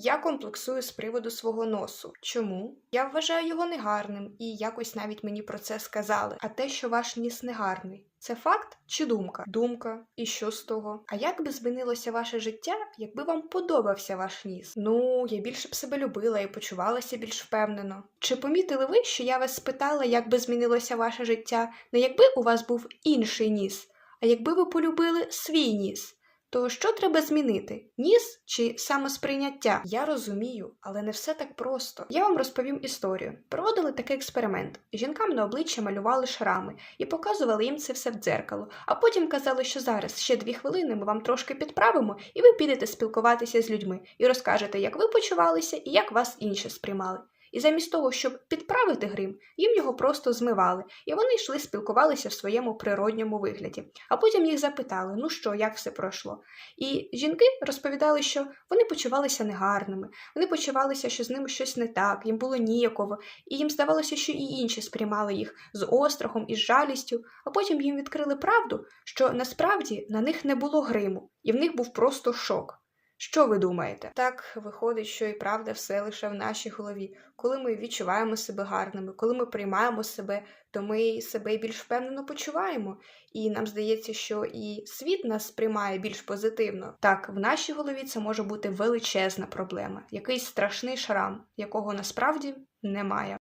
Я комплексую з приводу свого носу. Чому? Я вважаю його негарним, і якось навіть мені про це сказали. А те, що ваш ніс негарний, це факт чи думка? Думка. І що з того? А як би змінилося ваше життя, якби вам подобався ваш ніс? Ну, я більше б себе любила і почувалася більш впевнено. Чи помітили ви, що я вас спитала, як би змінилося ваше життя, не якби у вас був інший ніс, а якби ви полюбили свій ніс? То що треба змінити? Ніс чи самосприйняття? Я розумію, але не все так просто. Я вам розповім історію. Проводили такий експеримент. Жінкам на обличчя малювали шрами і показували їм це все в дзеркало, а потім казали, що зараз ще дві хвилини ми вам трошки підправимо, і ви підете спілкуватися з людьми і розкажете, як ви почувалися і як вас інші сприймали. І замість того, щоб підправити грим, їм його просто змивали, і вони йшли спілкувалися в своєму природньому вигляді. А потім їх запитали, ну що, як все пройшло. І жінки розповідали, що вони почувалися негарними, вони почувалися, що з ними щось не так, їм було ніяково, і їм здавалося, що і інші сприймали їх з острахом і з жалістю, а потім їм відкрили правду, що насправді на них не було гриму, і в них був просто шок. Що ви думаєте? Так виходить, що і правда все лише в нашій голові. Коли ми відчуваємо себе гарними, коли ми приймаємо себе, то ми себе більш впевнено почуваємо. І нам здається, що і світ нас сприймає більш позитивно. Так, в нашій голові це може бути величезна проблема, якийсь страшний шрам, якого насправді немає.